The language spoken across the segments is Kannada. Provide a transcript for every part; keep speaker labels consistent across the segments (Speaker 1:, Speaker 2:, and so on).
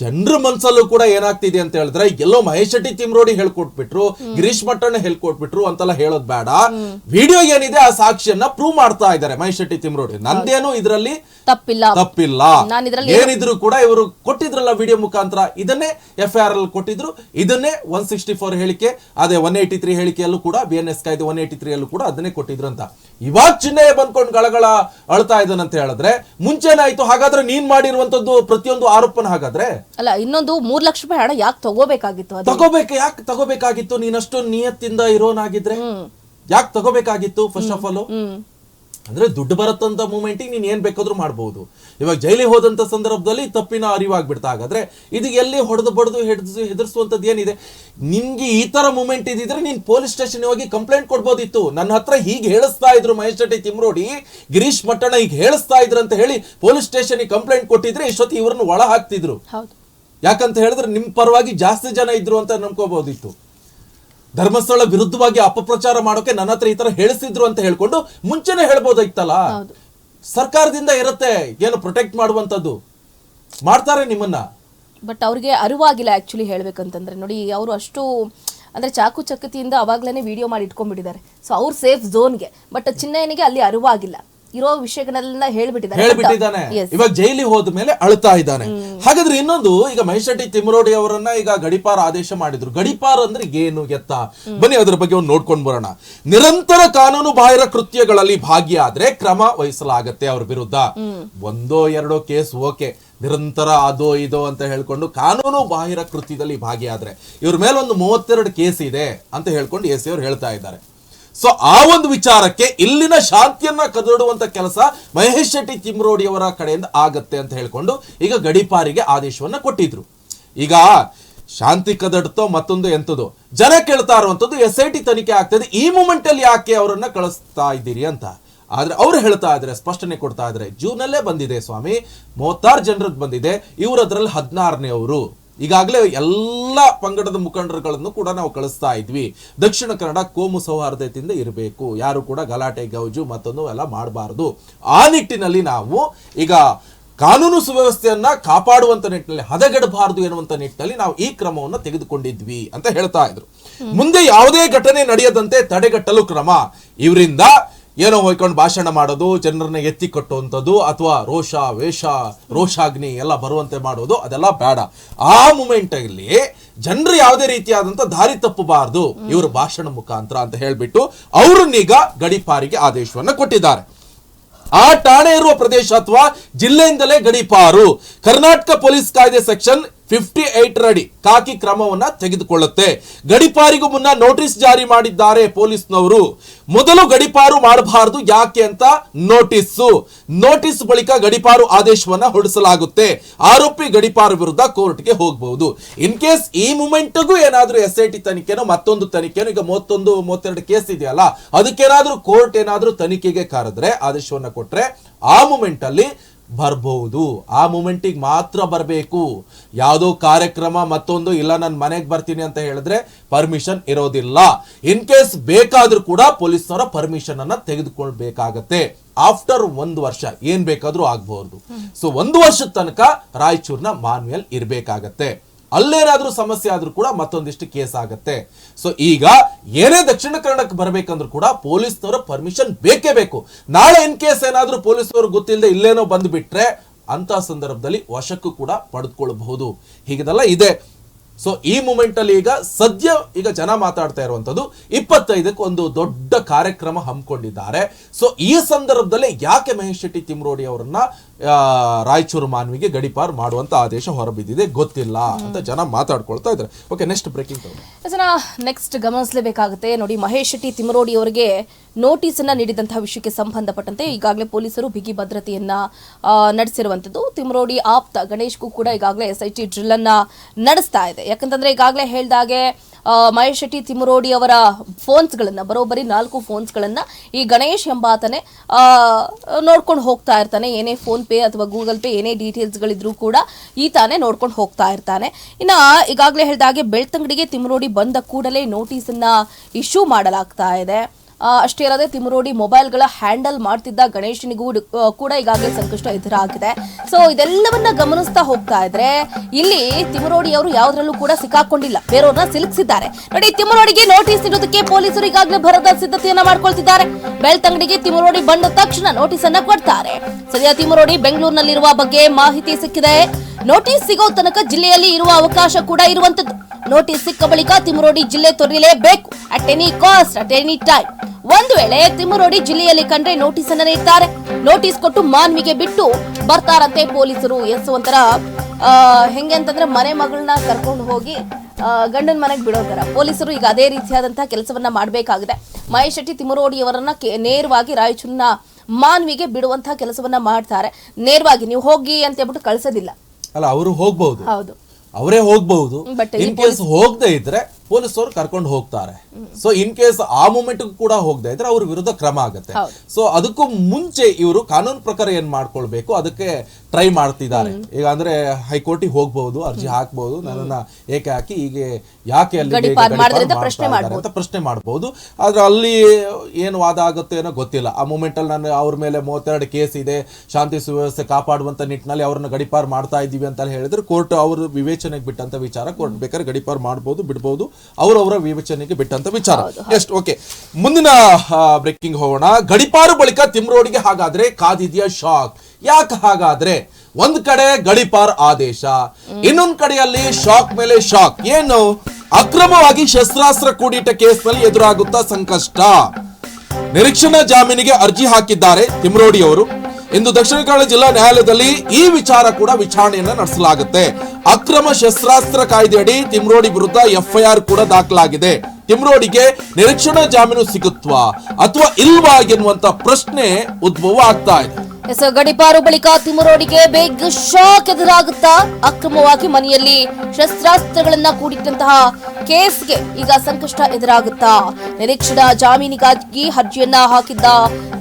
Speaker 1: ಜನರ ಮನ್ಸಲ್ಲೂ ಕೂಡ ಏನಾಗ್ತಿದೆ ಅಂತ ಹೇಳಿದ್ರೆ ಎಲ್ಲೋ ಮಹೇಶ್ ಶೆಟ್ಟಿ ತಿಮ್ರೋಡಿ ಹೇಳ್ಕೊಟ್ಬಿಟ್ರು ಗಿರೀಶ್ ಮಟ್ಟಣ್ಣ ಹೇಳ್ಕೊಟ್ಬಿಟ್ರು ಅಂತೆಲ್ಲ ಹೇಳೋದ್ ಬೇಡ. ವಿಡಿಯೋ ಏನಿದೆ ಆ ಸಾಕ್ಷಿಯನ್ನ ಪ್ರೂವ್ ಮಾಡ್ತಾ ಇದ್ದಾರೆ ಮಹೇಶ್ ಶೆಟ್ಟಿ ತಿಮ್ರೋಡಿ. ನಂದೇನು ಇದರಲ್ಲಿ
Speaker 2: ತಪ್ಪಿಲ್ಲ.
Speaker 1: ತಪ್ಪಿಲ್ಲ. ಏನಿದ್ರು ಕೂಡ ಇವರು ಕೊಟ್ಟಿದ್ರಲ್ಲ ವಿಡಿಯೋ ಮುಖಾಂತರ ಇದನ್ನೇ ಎಫ್ ಐ ಆರ್ ಅಲ್ಲಿ ಕೊಟ್ಟಿದ್ರು. ಇದನ್ನೇ ಒನ್ ಸಿಕ್ಸ್ಟಿ ಫೋರ್ ಹೇಳಿಕೆ ಅದೇ ಒನ್ ಏಯ್ಟಿ ತ್ರೀ ಹೇಳಿಕೆಯಲ್ಲೂ ಕೂಡ ಬಿ ಎನ್ ಎಸ್ ಕಾಯ್ದೆ ಒನ್ ಏಯ್ಟಿ ತ್ರೀ ಅಲ್ಲೂ ಕೂಡ ಅದನ್ನೇ ಕೊಟ್ಟಿದ್ರು ಅಂತ. ಇವಾಗ ಚಿಹ್ನೆ ಬಂದ್ಕೊಂಡು ಗಳಗಳ ಅಳ್ತಾ ಇದ್ದಾನಂತ ಹೇಳಿದ್ರೆ ಮುಂಚೆನಾಯ್ತು ಹಾಗಾದ್ರೆ ನೀನ್ ಮಾಡಿರುವಂತದ್ದು ಪ್ರತಿಯೊಂದು ಆರೋಪನ ಹಾಗಾದ್ರೆ?
Speaker 2: ಅಲ್ಲ ಇನ್ನೊಂದು ಮೂರ್ ಲಕ್ಷ ರೂಪಾಯಿ ಹಣ ಯಾಕೆ ತಗೋಬೇಕಾಗಿತ್ತು ಅದು?
Speaker 1: ತಗೋಬೇಕು ಯಾಕೆ ತಗೋಬೇಕಾಗಿತ್ತು? ನೀನಷ್ಟು ನಿಯತ್ತಿಂದ ಇರೋನಾಗಿದ್ರೆ ಯಾಕೆ ತಗೋಬೇಕಾಗಿತ್ತು ಫಸ್ಟ್ ಆಫ್ ಆಲ್ ಅಂದ್ರೆ ದುಡ್ಡು ಬರತ್ತಂತ ಮೂಮೆಂಟಿಗೆ ನೀನ್ ಏನ್ ಬೇಕಾದ್ರೂ ಮಾಡಬಹುದು ಇವಾಗ ಜೈಲಿಗೆ ಹೋದಂತ ಸಂದರ್ಭದಲ್ಲಿ ತಪ್ಪಿನ ಅರಿವಾಗ್ಬಿಡ್ತಾ ಹಾಗಾದ್ರೆ ಇದು ಎಲ್ಲಿ ಹೊಡೆದು ಬಡದು ಹೆಡ್ದು ಹೆದರ್ಸುವಂತದ್ದು ಏನಿದೆ? ನಿಮ್ಗೆ ಈ ತರ ಮೂಮೆಂಟ್ ಇದಿದ್ರೆ ನೀನ್ ಪೊಲೀಸ್ ಸ್ಟೇಷನ್ ಹೋಗಿ ಕಂಪ್ಲೇಂಟ್ ಕೊಡ್ಬೋದಿತ್ತು. ನನ್ನ ಹತ್ರ ಹೀಗೆ ಹೇಳಿಸ್ತಾ ಇದ್ರು ಮಹೇಶ್ ಶೆಟ್ಟಿ ತಿಮ್ರೋಡಿ. ಗಿರೀಶ್ ಮಟ್ಟಣ ಈಗ ಹೇಳಿಸ್ತಾ ಇದ್ರು ಅಂತ ಹೇಳಿ ಪೊಲೀಸ್ ಸ್ಟೇಷನ್ ಕಂಪ್ಲೇಂಟ್ ಕೊಟ್ಟಿದ್ರೆ ಇಷ್ಟೊತ್ತಿ ಇವ್ರನ್ನ ಒಳ ಹಾಕ್ತಿದ್ರು ಯಾಕಂತ ಹೇಳಿದ್ರೆ ನಿಮ್ಮ ಪರವಾಗಿ ಜಾಸ್ತಿ ಜನ ಇದ್ರು ಅಂತ ನಂಬ್ಕೋಬಹುದಿತ್ತು ಧರ್ಮಸ್ಥಳ ವಿರುದ್ಧವಾಗಿ ಅಪಪ್ರಚಾರ ಮಾಡೋಕೆ ನನ್ನ ಹತ್ರ ಈ ತರ ಹೇಳಿಸಿದ್ರು ಅಂತ ಹೇಳ್ಕೊಂಡು ಮುಂಚೆನೆ
Speaker 2: ಹೇಳ್ಬೋದಾಗಿತ್ತಲ್ಲ.
Speaker 1: ಸರ್ಕಾರದಿಂದ ಇರುತ್ತೆ ಏನು ಪ್ರೊಟೆಕ್ಟ್ ಮಾಡುವಂತದ್ದು ಮಾಡ್ತಾರೆ ನಿಮ್ಮನ್ನ.
Speaker 2: ಬಟ್ ಅವ್ರಿಗೆ ಅರಿವಾಗಿಲ್ಲ ಆಕ್ಚುಲಿ ಹೇಳ್ಬೇಕಂತಂದ್ರೆ. ನೋಡಿ ಅವರು ಅಷ್ಟು ಅಂದ್ರೆ ಚಾಕು ಚಕತಿಯಿಂದ ಅವಾಗ್ಲೇನೆ ವಿಡಿಯೋ ಮಾಡಿ ಇಟ್ಕೊಂಡ್ಬಿಟ್ಟಿದ್ದಾರೆ. ಸೊ ಅವ್ರು ಸೇಫ್ ಝೋನ್ಗೆ ಬಟ್ ಚಿನ್ನಯ್ಯನಿಗೆ ಅಲ್ಲಿ ಅರಿವಾಗಿಲ್ಲ. ಇರೋ ವಿಷಯಗಳನ್ನ ಹೇಳ್ಬಿಟ್ಟಿದ್ದಾರೆ.
Speaker 1: ಹೇಳ್ಬಿಟ್ಟಿದ್ದಾನೆ. ಇವಾಗ ಜೈಲಿಗೆ ಹೋದ ಮೇಲೆ ಅಳ್ತಾ ಇದ್ದಾನೆ. ಹಾಗಾದ್ರೆ ಇನ್ನೊಂದು ಈಗ ಮಹೇಶ್ ತಿಮ್ರೋಡಿ ತಿಮ್ಮರೋಡಿ ಅವರನ್ನ ಈಗ ಗಡಿಪಾರ ಆದೇಶ ಮಾಡಿದ್ರು. ಗಡಿಪಾರ ಅಂದ್ರೆ ಏನು ಎತ್ತ? ಬನ್ನಿ ಅದ್ರ ಬಗ್ಗೆ ಒಂದು ನೋಡ್ಕೊಂಡು ಬರೋಣ. ನಿರಂತರ ಕಾನೂನು ಬಾಹಿರ ಕೃತ್ಯಗಳಲ್ಲಿ ಭಾಗಿಯಾದ್ರೆ ಕ್ರಮ ವಹಿಸಲಾಗತ್ತೆ ಅವ್ರ ವಿರುದ್ಧ. ಒಂದೋ ಎರಡೋ ಕೇಸ್ ಓಕೆ. ನಿರಂತರ ಅದೋ ಇದೋ ಅಂತ ಹೇಳ್ಕೊಂಡು ಕಾನೂನು ಬಾಹಿರ ಕೃತ್ಯದಲ್ಲಿ ಭಾಗಿಯಾದ್ರೆ. ಇವ್ರ ಮೇಲೆ ಒಂದು ಮೂವತ್ತೆರಡು ಕೇಸ್ ಇದೆ ಅಂತ ಹೇಳ್ಕೊಂಡು ಎಸ್ ಅವ್ರು ಹೇಳ್ತಾ ಇದ್ದಾರೆ. ಸೊ ಆ ಒಂದು ವಿಚಾರಕ್ಕೆ ಇಲ್ಲಿನ ಶಾಂತಿಯನ್ನ ಕದಡುವಂತ ಕೆಲಸ ಮಹೇಶ್ ಶೆಟ್ಟಿ ತಿಮ್ರೋಡಿ ಅವರ ಕಡೆಯಿಂದ ಆಗತ್ತೆ ಅಂತ ಹೇಳ್ಕೊಂಡು ಈಗ ಗಡಿಪಾರಿಗೆ ಆದೇಶವನ್ನ ಕೊಟ್ಟಿದ್ರು. ಈಗ ಶಾಂತಿ ಕದಡ್ತೋ ಮತ್ತೊಂದು ಎಂತದು, ಜನ ಕೇಳ್ತಾ ಇರುವಂತದ್ದು ಎಸ್ ಐ ಟಿ ತನಿಖೆ ಆಗ್ತದೆ ಈ ಮೂಮೆಂಟ್ ಅಲ್ಲಿ ಯಾಕೆ ಅವರನ್ನ ಕಳಿಸ್ತಾ ಇದ್ದೀರಿ ಅಂತ? ಆದ್ರೆ ಅವ್ರು ಹೇಳ್ತಾ ಇದ್ರೆ, ಸ್ಪಷ್ಟನೆ ಕೊಡ್ತಾ ಇದ್ರೆ. ಜೂನ್ ಅಲ್ಲೇ ಬಂದಿದೆ ಸ್ವಾಮಿ, ಮೂವತ್ತಾರು ಜನರದ್ದು ಬಂದಿದೆ, ಇವ್ರದ್ರಲ್ಲಿ ಹದಿನಾರನೇ ಅವರು. ಈಗಾಗಲೇ ಎಲ್ಲ ಪಂಗಡದ ಮುಖಂಡರುಗಳನ್ನು ಕೂಡ ನಾವು ಕಳಿಸ್ತಾ ಇದ್ವಿ. ದಕ್ಷಿಣ ಕನ್ನಡ ಕೋಮು ಸೌಹಾರ್ದತೆಯಿಂದ ಇರಬೇಕು. ಯಾರು ಕೂಡ ಗಲಾಟೆ ಗೌಜು ಮತ್ತೊಂದು ಎಲ್ಲ ಮಾಡಬಾರದು. ಆ ನಿಟ್ಟಿನಲ್ಲಿ ನಾವು ಈಗ ಕಾನೂನು ಸುವ್ಯವಸ್ಥೆಯನ್ನ ಕಾಪಾಡುವಂತ ನಿಟ್ಟಿನಲ್ಲಿ ಹದಗೆಡಬಾರದು ಎನ್ನುವಂತ ನಿಟ್ಟಿನಲ್ಲಿ ನಾವು ಈ ಕ್ರಮವನ್ನು ತೆಗೆದುಕೊಂಡಿದ್ವಿ ಅಂತ ಹೇಳ್ತಾ ಇದ್ರು. ಮುಂದೆ ಯಾವುದೇ ಘಟನೆ ನಡೆಯದಂತೆ ತಡೆಗಟ್ಟಲು ಕ್ರಮ. ಇವರಿಂದ ಏನೋ ಹೋಯ್ಕೊಂಡು ಭಾಷಣ ಮಾಡೋದು, ಜನರನ್ನ ಎತ್ತಿ ಕಟ್ಟುವಂಥದ್ದು ಅಥವಾ ರೋಷ, ವೇಷ, ರೋಷಾಗ್ನಿ ಎಲ್ಲ ಬರುವಂತೆ ಮಾಡೋದು, ಅದೆಲ್ಲ ಬೇಡ. ಆ ಮೂಮೆಂಟಲ್ಲಿ ಜನರು ಯಾವುದೇ ರೀತಿಯಾದಂತ ದಾರಿ ತಪ್ಪಬಾರದು. ಇವರು ಭಾಷಣ ಮುಖಾಂತರ ಅಂತ ಹೇಳ್ಬಿಟ್ಟು ಅವ್ರನ್ನೀಗ ಗಡಿಪಾರಿಗೆ ಆದೇಶವನ್ನ ಕೊಟ್ಟಿದ್ದಾರೆ. ಆ ಠಾಣೆ ಇರುವ ಪ್ರದೇಶ ಅಥವಾ ಜಿಲ್ಲೆಯಿಂದಲೇ ಗಡಿಪಾರು ಕರ್ನಾಟಕ ಪೊಲೀಸ್ ಕಾಯ್ದೆ ಸೆಕ್ಷನ್ ಫಿಫ್ಟಿ ರಡಿ ಕಾಕಿ ಕ್ರಮವನ್ನ ತೆಗೆದುಕೊಳ್ಳುತ್ತೆ. ಗಡಿಪಾರಿಗೂ ಮುನ್ನ ನೋಟಿಸ್ ಜಾರಿ ಮಾಡಿದ್ದಾರೆ ಪೊಲೀಸ್ನವರು. ಮೊದಲು ಗಡಿಪಾರು ಮಾಡಬಾರದು ಯಾಕೆ ಅಂತ ನೋಟಿಸ್ಸು ನೋಟಿಸ್ ಬಳಿಕ ಗಡಿಪಾರು ಆದೇಶವನ್ನ ಹೊರಡಿಸಲಾಗುತ್ತೆ. ಆರೋಪಿ ಗಡಿಪಾರು ವಿರುದ್ಧ ಕೋರ್ಟ್ಗೆ ಹೋಗಬಹುದು ಇನ್ ಕೇಸ್ ಈ ಮೂಮೆಂಟ್ಗೂ ಏನಾದರೂ ಎಸ್ ಐ ಟಿ ತನಿಖೆನೋ ಮತ್ತೊಂದು ತನಿಖೆನೋ, ಈಗ ಮೂವತ್ತೊಂದು, ಮೂವತ್ತೆರಡು ಕೇಸ್ ಇದೆಯಲ್ಲ, ಅದಕ್ಕೇನಾದ್ರೂ ಕೋರ್ಟ್ ಏನಾದರೂ ತನಿಖೆಗೆ ಕರೆದ್ರೆ ಆದೇಶವನ್ನ ಕೊಟ್ಟರೆ ಆ ಮೂಮೆಂಟ್ ಅಲ್ಲಿ ಬರ್ಬಹುದು. ಆ ಮೂಮೆಂಟಿಗೆ ಮಾತ್ರ ಬರಬೇಕು. ಯಾವುದೋ ಕಾರ್ಯಕ್ರಮ ಮತ್ತೊಂದು ಇಲ್ಲ ನಾನು ಮನೆಗೆ ಬರ್ತೀನಿ ಅಂತ ಹೇಳಿದ್ರೆ ಪರ್ಮಿಷನ್ ಇರೋದಿಲ್ಲ. ಇನ್ ಕೇಸ್ ಬೇಕಾದ್ರೂ ಕೂಡ ಪೊಲೀಸ್ನವರ ಪರ್ಮಿಷನ್ ಅನ್ನ ತೆಗೆದುಕೊಳ್ಬೇಕಾಗತ್ತೆ. ಆಫ್ಟರ್ ಒಂದು ವರ್ಷ ಏನ್ ಬೇಕಾದ್ರೂ ಆಗ್ಬಹುದು. ಸೊ ಒಂದು ವರ್ಷದ ತನಕ ರಾಯಚೂರ್ನ ಮಾನ್ವಿಯಲ್ ಇರ್ಬೇಕಾಗತ್ತೆ. ಅಲ್ಲೇನಾದ್ರೂ ಸಮಸ್ಯೆ ಆದ್ರೂ ಕೂಡ ಮತ್ತೊಂದಿಷ್ಟು ಕೇಸ್ ಆಗತ್ತೆ. ಸೊ ಈಗ ಏನೇ ದಕ್ಷಿಣ ಕನ್ನಡಕ್ಕೆ ಬರಬೇಕಂದ್ರೂ ಕೂಡ ಪೊಲೀಸ್ನವರ ಪರ್ಮಿಷನ್ ಬೇಕೇ ಬೇಕು. ನಾಳೆ ಇನ್ ಕೇಸ್ ಏನಾದ್ರೂ ಪೊಲೀಸ್ನವರು ಗೊತ್ತಿಲ್ಲದೆ ಇಲ್ಲೇನೋ ಬಂದು ಬಿಟ್ರೆ ಅಂತ ಸಂದರ್ಭದಲ್ಲಿ ವಶಕ್ಕೂ ಕೂಡ ಪಡೆದುಕೊಳ್ಳಬಹುದು. ಹೀಗೆಲ್ಲ ಇದೆ. ಸೊ ಈ ಮೂಮೆಂಟ್ ಅಲ್ಲಿ ಈಗ ಸದ್ಯ ಈಗ ಜನ ಮಾತಾಡ್ತಾ ಇರುವಂತದ್ದು ಇಪ್ಪತ್ತೈದಕ್ಕೆ ಒಂದು ದೊಡ್ಡ ಕಾರ್ಯಕ್ರಮ ಹಮ್ಮಿಕೊಂಡಿದ್ದಾರೆ. ಸೊ ಈ ಸಂದರ್ಭದಲ್ಲಿ ಯಾಕೆ ಮಹೇಶ್ ಶೆಟ್ಟಿ ತಿಮ್ರೋಡಿ ಅವರನ್ನ ರಾಯಚೂರು ಮಾನ್ವಿಗೆ ಗಡಿಪಾರ್ ಮಾಡುವಂತ ಆದೇಶ ಹೊರಬಿದ್ದಿದೆ? ಗೊತ್ತಿಲ್ಲ ಅಂತ ಜನ ಮಾತಾಡ್ಕೊಳ್ತಾ ಇದ್ದಾರೆ. ಓಕೆ ನೆಕ್ಸ್ಟ್ ಬ್ರೇಕಿಂಗ್
Speaker 2: ಜನ ನೆಕ್ಸ್ಟ್ ಗಮನಿಸಲೇಬೇಕಾಗುತ್ತೆ. ನೋಡಿ, ಮಹೇಶ್ ಶೆಟ್ಟಿ ತಿಮ್ರೋಡಿ ಅವರಿಗೆ ನೋಟಿಸ್ ಅನ್ನ ನೀಡಿದಂತಹ ವಿಷಯಕ್ಕೆ ಸಂಬಂಧಪಟ್ಟಂತೆ ಈಗಾಗಲೇ ಪೊಲೀಸರು ಬಿಗಿ ಭದ್ರತೆಯನ್ನ ನಡೆಸಿರುವಂತದ್ದು ತಿಮ್ರೋಡಿ ಆಪ್ತ ಗಣೇಶ್ಗೂ ಕೂಡ ಈಗಾಗಲೇ ಎಸ್ ಐ ಟಿ ಡ್ರಿಲ್ ಅನ್ನ ನಡೆಸ್ತಾ ಇದೆ. ಯಾಕಂತಂದ್ರೆ ಈಗಾಗಲೇ ಹೇಳಿದಾಗೆ ಮಹೇಶ್ ಶೆಟ್ಟಿ ತಿಮ್ರೋಡಿ ಅವರ ಫೋನ್ಸ್ಗಳನ್ನ ಬರೋಬ್ಬರಿ ನಾಲ್ಕು ಫೋನ್ಸ್ಗಳನ್ನ ಈ ಗಣೇಶ್ ಎಂಬಾತನೇ ನೋಡ್ಕೊಂಡು ಹೋಗ್ತಾ ಇರ್ತಾನೆ. ಏನೇ ಫೋನ್ ಪೇ ಅಥವಾ ಗೂಗಲ್ ಪೇ, ಏನೇ ಡೀಟೇಲ್ಸ್ಗಳಿದ್ರು ಕೂಡ ಈತಾನೇ ನೋಡ್ಕೊಂಡು ಹೋಗ್ತಾ ಇರ್ತಾನೆ. ಇನ್ನ ಈಗಾಗಲೇ ಹೇಳಿದಾಗೆ ಬೆಳ್ತಂಗಡಿಗೆ ತಿಮ್ರೋಡಿ ಬಂದ ಕೂಡಲೇ ನೋಟಿಸ್ ಅನ್ನ ಇಶ್ಯೂ ಮಾಡಲಾಗ್ತಾ ಇದೆ. ಅಷ್ಟೇ ಅಲ್ಲದೆ ತಿಮರೋಡಿ ಮೊಬೈಲ್ಗಳ ಹ್ಯಾಂಡಲ್ ಮಾಡ್ತಿದ್ದ ಗಣೇಶನಿಗೂ ಕೂಡ ಈಗಾಗಲೇ ಸಂಕಷ್ಟ ಎದುರಾಗಿದೆ. ಸೊ ಇದೆಲ್ಲವನ್ನ ಗಮನಿಸ್ತಾ ಹೋಗ್ತಾ ಇದ್ರೆ, ಇಲ್ಲಿ ತಿಮರೋಡಿ ಅವರು ಯಾವ್ದ್ರಲ್ಲೂ ಕೂಡ ಸಿಕ್ಕಾಕೊಂಡಿಲ್ಲ. ಬೇರೆಯವ್ರನ್ನ ಸಿಲುಕಿಸಿದ್ದಾರೆ. ನೋಡಿ, ತಿಮರೋಡಿಗೆ ನೋಟಿಸ್ ನೀಡೋದಕ್ಕೆ ಪೊಲೀಸರು ಈಗಾಗಲೇ ಭರದ ಸಿದ್ಧತೆಯನ್ನ ಮಾಡ್ಕೊಳ್ತಿದ್ದಾರೆ. ಬೆಳ್ತಂಗಡಿಗೆ ತಿಮರೋಡಿ ಬಂದ ತಕ್ಷಣ ನೋಟಿಸ್ ಅನ್ನ ಕೊಡ್ತಾರೆ. ಸದ್ಯ ತಿಮರೋಡಿ ಬೆಂಗಳೂರಿನಲ್ಲಿರುವ ಬಗ್ಗೆ ಮಾಹಿತಿ ಸಿಕ್ಕಿದೆ. ನೋಟಿಸ್ ಸಿಗೋ ತನಕ ಜಿಲ್ಲೆಯಲ್ಲಿ ಇರುವ ಅವಕಾಶ ಕೂಡ ಇರುವಂತದ್ದು. ನೋಟಿಸ್ ಸಿಕ್ಕ ಬಳಿಕ ತಿಮರೋಡಿ ಜಿಲ್ಲೆ ತೊರೆಯಲೇಬೇಕು. At any cost at any time ಒಂದು ವೇಳೆ ತಿಮರೋಡಿ ಜಿಲ್ಲೆಯಲ್ಲಿ ಕಂಡ್ರೆ ನೋಟಿಸ್ ಅನ್ನ ನೀಡ್ತಾರೆ. ನೋಟಿಸ್ ಕೊಟ್ಟು ಮಾನ್ವಿಗೆ ಬಿಟ್ಟು ಬರ್ತಾರಂತೆ ಪೊಲೀಸರು. ಎಸ್ ಒಂಥರ ಹೆಂಗೆ ಅಂತಂದ್ರೆ ಮನೆ ಮಗಳನ್ನ ಕರ್ಕೊಂಡು ಹೋಗಿ ಗಂಡನ ಮನೆಗೆ ಬಿಡೋದರ. ಪೊಲೀಸರು ಈಗ ಅದೇ ರೀತಿಯಾದಂತಹ ಕೆಲಸವನ್ನ ಮಾಡಬೇಕಾಗಿದೆ. ಮಹೇಶ್ ಶೆಟ್ಟಿ ತಿಮ್ಮರೋಡಿಯವರನ್ನ ಕೆ- ನೇರವಾಗಿ ರಾಯಚೂರಿನ ಮಾನ್ವಿಗೆ ಬಿಡುವಂತಹ ಕೆಲಸವನ್ನ ಮಾಡ್ತಾರೆ. ನೇರವಾಗಿ ನೀವು ಹೋಗಿ ಅಂತ ಹೇಳ್ಬಿಟ್ಟು ಕಳ್ಸೋದಿಲ್ಲ.
Speaker 1: ಅಲ್ಲ ಅವರು ಹೋಗ್ಬಹುದು
Speaker 2: ಹೌದು.
Speaker 1: ಅವರೇ ಹೋಗ್ಬಹುದು
Speaker 2: ಬಟ್
Speaker 1: ಇನ್ ಕೇಸ್ ಹೋಗದೆ ಇದ್ರೆ ಪೊಲೀಸರು ಕರ್ಕೊಂಡು ಹೋಗ್ತಾರೆ. ಸೊ ಇನ್ ಕೇಸ್ ಆ ಮೂಮೆಂಟ್ ಕೂಡ ಹೋಗದೆ ಇದ್ರೆ ಅವ್ರ ವಿರುದ್ಧ ಕ್ರಮ ಆಗುತ್ತೆ. ಸೊ ಅದಕ್ಕೂ ಮುಂಚೆ ಇವರು ಕಾನೂನು ಪ್ರಕಾರ ಏನ್ ಮಾಡ್ಕೊಳ್ಬೇಕು ಅದಕ್ಕೆ ಟ್ರೈ ಮಾಡ್ತಿದ್ದಾರೆ. ಈಗ ಅಂದ್ರೆ ಹೈಕೋರ್ಟಿಗೆ ಹೋಗ್ಬಹುದು ಅರ್ಜಿ ಹಾಕ್ಬಹುದು ನನ್ನ ಏಕೆ ಹಾಕಿ ಹೀಗೆ ಯಾಕೆ ಅಲ್ಲಿ
Speaker 2: ಅಂತ ಪ್ರಶ್ನೆ
Speaker 1: ಮಾಡ್ಬಹುದು ಮಾಡಬಹುದು ಆದ್ರೆ ಅಲ್ಲಿ ಏನು ವಾದ ಆಗುತ್ತೆ ಏನೋ ಗೊತ್ತಿಲ್ಲ. ಆ ಮೂಮೆಂಟ್ ಅಲ್ಲಿ ನಾನು ಅವ್ರ ಮೇಲೆ ಮೂವತ್ತೆರಡು ಕೇಸ್ ಇದೆ. ಶಾಂತಿ ಸುವ್ಯವಸ್ಥೆ ಕಾಪಾಡುವಂತ ನಿಟ್ಟಿನಲ್ಲಿ ಅವ್ರನ್ನ ಗಡಿಪಾರ್ ಮಾಡ್ತಾ ಇದ್ದೀವಿ ಅಂತ ಹೇಳಿದ್ರೆ ಕೋರ್ಟ್ ಅವರು ವಿವೇಚನೆಗೆ ಬಿಟ್ಟಂತ ವಿಚಾರ ಕೋರ್ಟ್ ಬೇಕಾದ್ರೆ ಗಡಿಪಾರ್ ಮಾಡ್ಬೋದು ಬಿಡ್ಬೋದು. ಅವರವರ ವಿವೇಚನೆಗೆ ಬಿಟ್ಟಂತ ವಿಚಾರ. ಎಷ್ಟು ಓಕೆ ಮುಂದಿನ ಬ್ರೇಕಿಂಗ್ ಹೋಗೋಣ. ಗಡಿಪಾರು ಬಳಿಕ ತಿಮ್ರೋಡಿಗೆ ಹಾಗಾದ್ರೆ ಕಾದಿದೆಯಾ ಶಾಕ್ ಯಾಕೆ ಹಾಗಾದ್ರೆ? ಒಂದ್ ಕಡೆ ಗಡಿಪಾರ್ ಆದೇಶ ಇನ್ನೊಂದ್ ಕಡೆಯಲ್ಲಿ ಶಾಕ್ ಮೇಲೆ ಶಾಕ್ ಏನು? ಅಕ್ರಮವಾಗಿ ಶಸ್ತ್ರಾಸ್ತ್ರ ಕೂಡಿಟ್ಟ ಕೇಸ್ನಲ್ಲಿ ಎದುರಾಗುತ್ತಾ ಸಂಕಷ್ಟ. ನಿರೀಕ್ಷಣಾ ಜಾಮೀನಿಗೆ ಅರ್ಜಿ ಹಾಕಿದ್ದಾರೆ ತಿಮ್ರೋಡಿ ಅವರು ಇಂದು ದಕ್ಷಿಣ ಕನ್ನಡ ಜಿಲ್ಲಾ ನ್ಯಾಯಾಲಯದಲ್ಲಿ ಈ ವಿಚಾರ ಕೂಡ ವಿಚಾರಣೆಯನ್ನ ನಡೆಸಲಾಗುತ್ತೆ. ಅಕ್ರಮ ಶಸ್ತ್ರಾಸ್ತ್ರ ಕಾಯ್ದೆಯಡಿ ತಿಮ್ರೋಡಿ ವಿರುದ್ಧ ಎಫ್ಐಆರ್ ಕೂಡ ದಾಖಲಾಗಿದೆ. ತಿಮ್ರೋಡಿಗೆ ನಿರೀಕ್ಷಣಾ ಜಾಮೀನು ಸಿಗುತ್ವಾ ಅಥವಾ ಇಲ್ವಾ ಎನ್ನುವಂತ ಪ್ರಶ್ನೆ ಉದ್ಭವ ಆಗ್ತಾ ಇದೆ.
Speaker 2: ಎಸ್ ಗಡಿಪಾರು ಬಳಿಕ ತಿಮರೋಡಿಗೆ ಬೇಗ್ ಶಾಕ್ ಎದುರಾಗುತ್ತಾ ಅಕ್ರಮವಾಗಿ ಮನೆಯಲ್ಲಿ ಶಸ್ತ್ರಾಸ್ತ್ರಗಳನ್ನ ಕೂಡಿಟ್ಟಂತಹ ಕೇಸ್ಗೆ ಈಗ ಸಂಕಷ್ಟ ಎದುರಾಗುತ್ತಾ. ನಿರೀಕ್ಷಣಾ ಜಾಮೀನಿಗಾಗಿ ಅರ್ಜಿಯನ್ನ ಹಾಕಿದ್ದ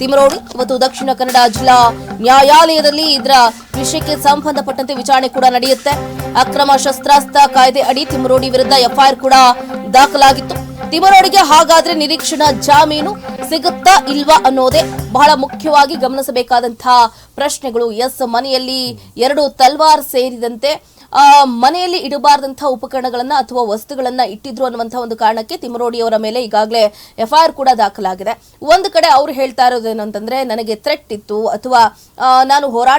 Speaker 2: ತಿಮರೋಡಿ ಮತ್ತು ದಕ್ಷಿಣ ಕನ್ನಡ ಜಿಲ್ಲಾ ನ್ಯಾಯಾಲಯದಲ್ಲಿ ಇದರ ವಿಷಯಕ್ಕೆ ಸಂಬಂಧಪಟ್ಟಂತೆ ವಿಚಾರಣೆ ಕೂಡ ನಡೆಯುತ್ತೆ. ಅಕ್ರಮ ಶಸ್ತ್ರಾಸ್ತ್ರ ಕಾಯ್ದೆ ಅಡಿ ತಿಮರೋಡಿ ವಿರುದ್ಧ ಎಫ್ಐಆರ್ ಕೂಡ ದಾಖಲಾಗಿತ್ತು. ತಿಮರೋಡಿಗೆ ಹಾಗಾದ್ರೆ ನಿರೀಕ್ಷಣಾ ಜಾಮೀನು ಸಿಗುತ್ತಾ ಇಲ್ವಾ ಅನ್ನೋದೇ ಬಹಳ ಮುಖ್ಯವಾಗಿ ಗಮನಿಸಬೇಕಾದಂತಹ ಪ್ರಶ್ನೆಗಳು. ಎಸ್, ಮನೆಯಲ್ಲಿ ಎರಡು ತಲ್ವಾರ್ ಸೇರಿದಂತೆ ಮನೆಯಲ್ಲಿ ಇಡಬಾರದಂತಹ ಉಪಕರಣಗಳನ್ನ ಅಥವಾ ವಸ್ತುಗಳನ್ನ ಇಟ್ಟಿದ್ರು ಅನ್ನುವಂತಹ ಒಂದು ಕಾರಣಕ್ಕೆ ತಿಮರೋಡಿ ಅವರ ಮೇಲೆ ಈಗಾಗಲೇ ಎಫ್ಐಆರ್ ಕೂಡ ದಾಖಲಾಗಿದೆ. ಒಂದು ಕಡೆ ಅವ್ರು ಹೇಳ್ತಾ ಇರೋದೇನು ಅಂತಂದ್ರೆ ನನಗೆ ಥ್ರೆಟ್ ಇತ್ತು ಅಥವಾ ನಾನು ಹೋರಾಟ